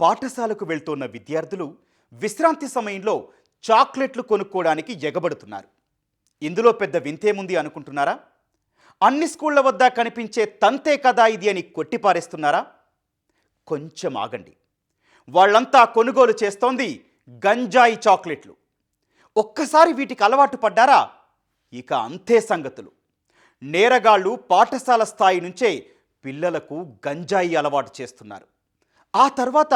పాఠశాలకు వెళ్తున్న విద్యార్థులు విశ్రాంతి సమయంలో చాక్లెట్లు కొనుక్కోవడానికి ఎగబడుతున్నారు. ఇందులో పెద్ద వింతేముంది అనుకుంటున్నారా? అన్ని స్కూళ్ళ వద్ద కనిపించే తంతే కదా ఇది అని కొట్టిపారేస్తున్నారా? కొంచెం ఆగండి. వాళ్ళంతా కొనుగోలు చేస్తోంది గంజాయి చాక్లెట్లు. ఒక్కసారి వీటికి అలవాటు పడ్డారా? ఇక అంతే సంగతులు. నేరగాళ్ళు పాఠశాల స్థాయి నుంచే పిల్లలకు గంజాయి అలవాటు చేస్తున్నారు. ఆ తర్వాత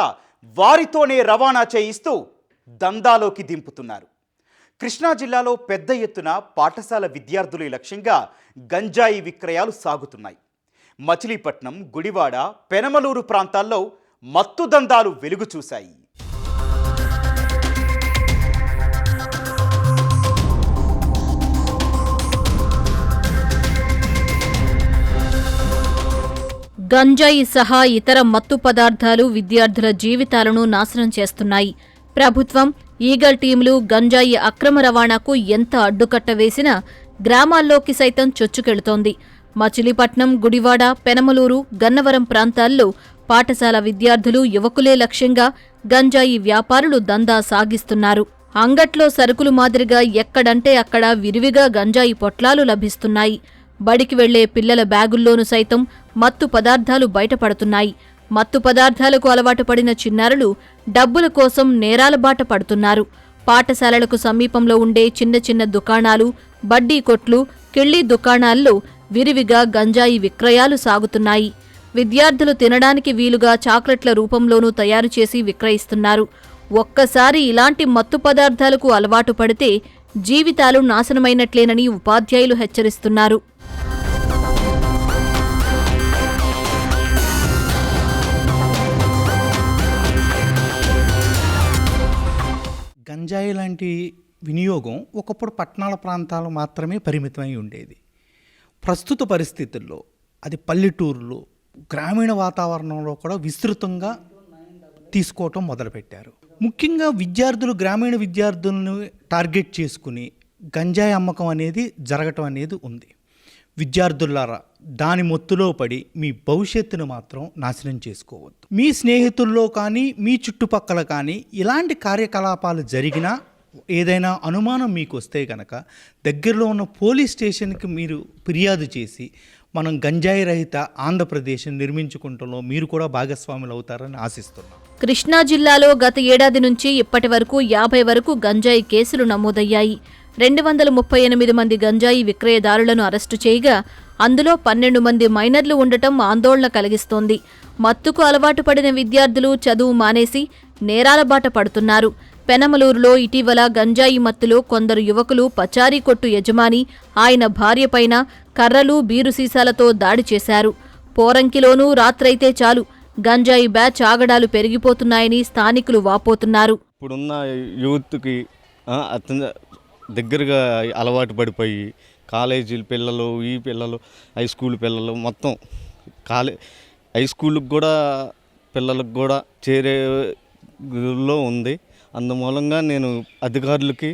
వారితోనే రవాణా చేయిస్తూ దందాలోకి దింపుతున్నారు. కృష్ణా జిల్లాలో పెద్ద ఎత్తున పాఠశాల విద్యార్థుల లక్ష్యంగా గంజాయి విక్రయాలు సాగుతున్నాయి. మచిలీపట్నం గుడివాడ పెనమలూరు ప్రాంతాల్లో మత్తు దందాలు వెలుగు చూశాయి గంజాయి సహా ఇతర మత్తు పదార్థాలు విద్యార్థుల జీవితాలను నాశనం చేస్తున్నాయి. ప్రభుత్వం ఈగల్ టీంలు గంజాయి అక్రమ రవాణాకు ఎంత అడ్డుకట్ట వేసినా గ్రామాల్లోకి సైతం చొచ్చుకెళుతోంది. మచిలీపట్నం గుడివాడ పెనమలూరు గన్నవరం ప్రాంతాల్లో పాఠశాల విద్యార్థులు యువకులే లక్ష్యంగా గంజాయి వ్యాపారులు దందా సాగిస్తున్నారు. అంగట్లో సరుకులు మాదిరిగా ఎక్కడంటే అక్కడ విరివిగా గంజాయి పొట్లాలు లభిస్తున్నాయి. బడికి వెళ్ళే పిల్లల బ్యాగుల్లోనూ సైతం మత్తు పదార్థాలు బయటపడుతున్నాయి. మత్తు పదార్థాలకు అలవాటు పడిన చిన్నారులు డబ్బుల కోసం నేరాల బాట పడుతున్నారు. పాఠశాలలకు సమీపంలో ఉండే చిన్న చిన్న దుకాణాలు బడ్డీ కొట్లు కిళ్ళీ దుకాణాల్లో విరివిగా గంజాయి విక్రయాలు సాగుతున్నాయి. విద్యార్థులు తినడానికి వీలుగా చాక్లెట్ల రూపంలోనూ తయారు చేసి విక్రయిస్తున్నారు. ఒక్కసారి ఇలాంటి మత్తు పదార్థాలకు అలవాటు పడితే జీవితాలు నాశనమైనట్లేనని ఉపాధ్యాయులు హెచ్చరిస్తున్నారు. గంజాయి లాంటి వినియోగం ఒకప్పుడు పట్టణాల ప్రాంతాలు మాత్రమే పరిమితమై ఉండేది. ప్రస్తుత పరిస్థితుల్లో అది పల్లెటూరులో గ్రామీణ వాతావరణంలో కూడా విస్తృతంగా తీసుకోవటం మొదలుపెట్టారు. ముఖ్యంగా విద్యార్థులు గ్రామీణ విద్యార్థులను టార్గెట్ చేసుకుని గంజాయి అమ్మకం అనేది జరగటం అనేది ఉంది. విద్యార్థులారా దాని మొత్తులో పడి మీ భవిష్యత్తును మాత్రం నాశనం చేసుకోవద్దు. మీ స్నేహితుల్లో కానీ మీ చుట్టుపక్కల కానీ ఇలాంటి కార్యకలాపాలు జరిగినా ఏదైనా అనుమానం మీకు వస్తే కనుక దగ్గరలో ఉన్న పోలీస్ స్టేషన్కి మీరు ఫిర్యాదు చేసి మనం గంజాయి రహిత ఆంధ్రప్రదేశ్ నిర్మించుకుంటంలో మీరు కూడా భాగస్వాములు అవుతారని ఆశిస్తున్నాం. కృష్ణా జిల్లాలో గత ఏడాది నుంచి ఇప్పటి వరకు యాభై వరకు గంజాయి కేసులు నమోదయ్యాయి. రెండు వందల ముప్పై ఎనిమిది మంది గంజాయి విక్రయదారులను అరెస్టు చేయగా అందులో పన్నెండు మంది మైనర్లు ఉండటం ఆందోళన కలిగిస్తోంది. మత్తుకు అలవాటు పడిన విద్యార్థులు చదువు మానేసి నేరాల బాట పడుతున్నారు. పెనమలూరులో ఇటీవల గంజాయి మత్తులో కొందరు యువకులు పచారీ కొట్టు యజమాని ఆయన భార్యపైన కర్రలు బీరు సీసాలతో దాడి చేశారు. పోరంకిలోనూ రాత్రైతే చాలు గంజాయి బ్యాచ్ ఆగడాలు పెరిగిపోతున్నాయని స్థానికులు వాపోతున్నారు. ఇప్పుడున్న యూత్కి దగ్గరగా అలవాటు పడిపోయి కాలేజీల పిల్లలు ఈ పిల్లలు హై స్కూల్ పిల్లలు మొత్తం కాలే హై స్కూల్కి కూడా పిల్లలకు కూడా చేరేలో ఉంది. అందుమూలంగా నేను అధికారులకి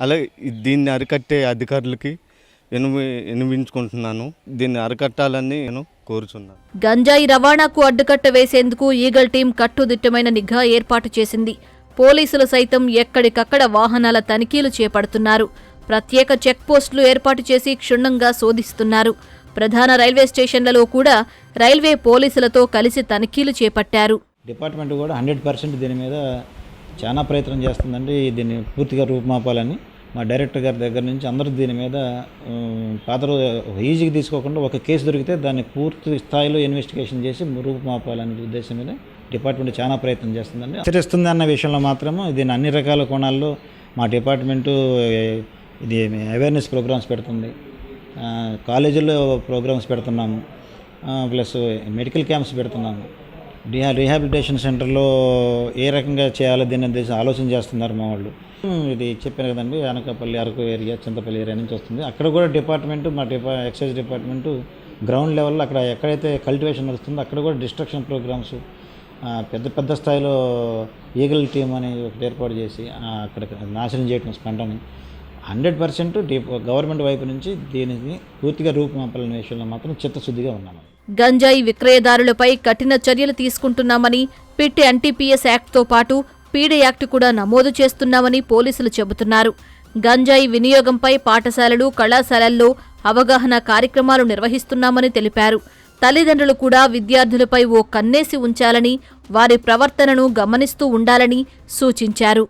అలాగే దీన్ని అరికట్టే అధికారులకి వినవి వినిపించుకుంటున్నాను. దీన్ని అరికట్టాలని నేను కోరుచున్నాను. గంజాయి రవాణాకు అడ్డుకట్ట వేసేందుకు ఈగల్ టీం కట్టుదిట్టమైన నిఘా ఏర్పాటు చేసింది. పోలీసులు సైతం ఎక్కడికక్కడ వాహనాల తనిఖీలు చేపడుతున్నారు. ప్రత్యేక చెక్పోస్టులు ఏర్పాటు చేసి క్షుణ్ణంగా శోధిస్తున్నారు. ప్రధాన రైల్వే స్టేషన్లలో కూడా రైల్వే పోలీసులతో కలిసి తనిఖీలు చేపట్టారు. డిపార్ట్మెంట్ కూడా హండ్రెడ్ పర్సెంట్ దీని మీద చాలా ప్రయత్నం చేస్తుందండి. దీన్ని పూర్తిగా రూపుమాపాలని మా డైరెక్టర్ గారి దగ్గర నుంచి అందరూ దీని మీద పాత రోజు ఈజీగా తీసుకోకుండా ఒక కేసు దొరికితే దాన్ని పూర్తి స్థాయిలో ఇన్వెస్టిగేషన్ చేసి రూపుమాపాలనే ఉద్దేశం మీద డిపార్ట్మెంట్ చాలా ప్రయత్నం చేస్తుందండి. హెచ్చరిస్తుంది అన్న విషయంలో మాత్రము దీన్ని అన్ని రకాల కోణాల్లో మా డిపార్ట్మెంటు ఇది అవేర్నెస్ ప్రోగ్రామ్స్ పెడుతుంది. కాలేజీలో కాలేజీల్లో ప్రోగ్రామ్స్ పెడుతున్నాము. ప్లస్ మెడికల్ క్యాంప్స్ పెడుతున్నాము. రిహా రీహాబిలిటేషన్ సెంటర్లో ఏ రకంగా చేయాలో దీని ఉద్దేశం ఆలోచన చేస్తున్నారు మా వాళ్ళు. ఇది చెప్పాను కదండి అనకాపల్లి అరకు ఏరియా చింతపల్లి ఏరియా నుంచి వస్తుంది. అక్కడ కూడా డిపార్ట్మెంట్ మా డిపా ఎక్సైజ్ డిపార్ట్మెంటు గ్రౌండ్ లెవెల్లో అక్కడ ఎక్కడైతే కల్టివేషన్ నడుస్తుందో అక్కడ కూడా డిస్ట్రక్షన్ ప్రోగ్రామ్స్ పెద్ద పెద్ద స్థాయిలో ఈగల్ టీం అని ఒకటి ఏర్పాటు చేసి అక్కడ నాశనం చేయటం పంటని హండ్రెడ్ పర్సెంట్ గవర్నమెంట్ వైపు నుంచి దీనిని పూర్తిగా రూపుమాపాలనే విషయంలో మాత్రం చిత్తశుద్ధిగా ఉన్నాము గంజాయి విక్రయదారులపై కఠిన చర్యలు తీసుకుంటున్నామని పిట్ ఎన్టీపీఎస్ యాక్ట్తో పాటు పీడీ యాక్ట్ కూడా నమోదు చేస్తున్నామని పోలీసులు చెబుతున్నారు. గంజాయి వినియోగంపై పాఠశాలలు కళాశాలల్లో అవగాహన కార్యక్రమాలు నిర్వహిస్తున్నామని తెలిపారు. తల్లిదండ్రులు కూడా విద్యార్థులపై ఓ కన్నేసి ఉంచాలని వారి ప్రవర్తనను గమనిస్తూ ఉండాలని సూచించారు.